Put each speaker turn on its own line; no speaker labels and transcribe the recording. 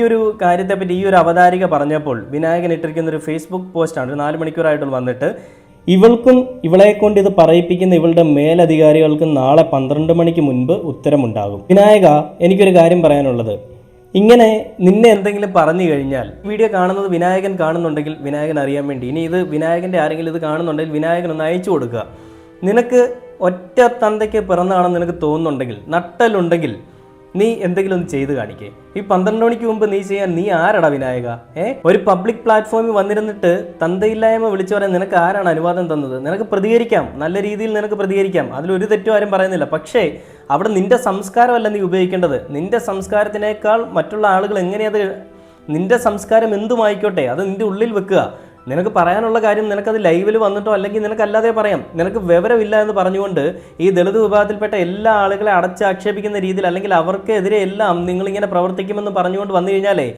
ഈ ഒരു കാര്യത്തെപ്പറ്റി ഈ ഒരു അവതാരിക പറഞ്ഞപ്പോൾ വിനായകൻ ഇട്ടിരിക്കുന്ന ഒരു ഫേസ്ബുക്ക് പോസ്റ്റാണ് ഒരു നാല് മണിക്കൂറായിട്ട് വന്നിട്ട് ഇവൾക്കും ഇവളെ കൊണ്ട് ഇത് പറയിപ്പിക്കുന്ന ഇവളുടെ മേലധികാരികൾക്കും നാളെ പന്ത്രണ്ട് മണിക്ക് മുൻപ് ഉത്തരമുണ്ടാകും. വിനായക എനിക്കൊരു കാര്യം പറയാനുള്ളത്. ഇങ്ങനെ നിന്നെ എന്തെങ്കിലും പറഞ്ഞു കഴിഞ്ഞാൽ വീഡിയോ കാണുന്നത് വിനായകൻ കാണുന്നുണ്ടെങ്കിൽ വിനായകൻ അറിയാൻ വേണ്ടി. ഇനി ഇത് വിനായകന്റെ ആരെങ്കിലും ഇത് കാണുന്നുണ്ടെങ്കിൽ വിനായകൻ ഒന്ന് അയച്ചു കൊടുക്കുക. നിനക്ക് ഒറ്റ തന്തയ്ക്ക് പിറന്നാണെന്ന് നിനക്ക് തോന്നുന്നുണ്ടെങ്കിൽ നട്ടലുണ്ടെങ്കിൽ നീ എന്തെങ്കിലും ഒന്ന് ചെയ്ത് കാണിക്കേ. ഈ പന്ത്രണ്ട് മണിക്ക് മുമ്പ് നീ ചെയ്യാൻ നീ ആരടാ വിനായക? ഏ? ഒരു പബ്ലിക് പ്ലാറ്റ്ഫോമിൽ വന്നിരുന്നിട്ട് തന്തയില്ലായ്മ വിളിച്ചു പറയാൻ നിനക്ക് ആരാണ് അനുവാദം തന്നത്? നിനക്ക് പ്രതികരിക്കാം. നല്ല രീതിയിൽ നിനക്ക് പ്രതികരിക്കാം. അതിലൊരു തെറ്റും ആരും പറയുന്നില്ല. പക്ഷേ അവിടെ നിന്റെ സംസ്കാരമല്ല നീ ഉപയോഗിക്കേണ്ടത്. നിന്റെ സംസ്കാരത്തിനേക്കാൾ മറ്റുള്ള ആളുകൾ എങ്ങനെയത് നിന്റെ സംസ്കാരം എന്തുമായിക്കോട്ടെ അത് നിന്റെ ഉള്ളിൽ വെക്കുക. നിനക്ക് പറയാനുള്ള കാര്യം നിനക്കത് ലൈവിൽ വന്നിട്ടോ അല്ലെങ്കിൽ നിനക്കല്ലാതെ പറയാം. നിനക്ക് വിവരമില്ല എന്ന് പറഞ്ഞുകൊണ്ട് ഈ ദളിത് വിഭാഗത്തിൽപ്പെട്ട എല്ലാ ആളുകളെ അടച്ചാക്ഷേപിക്കുന്ന രീതിയിൽ അല്ലെങ്കിൽ അവർക്കെതിരെ എല്ലാം നിങ്ങളിങ്ങനെ പ്രവർത്തിക്കുമെന്ന് പറഞ്ഞുകൊണ്ട് വന്നു കഴിഞ്ഞാലേ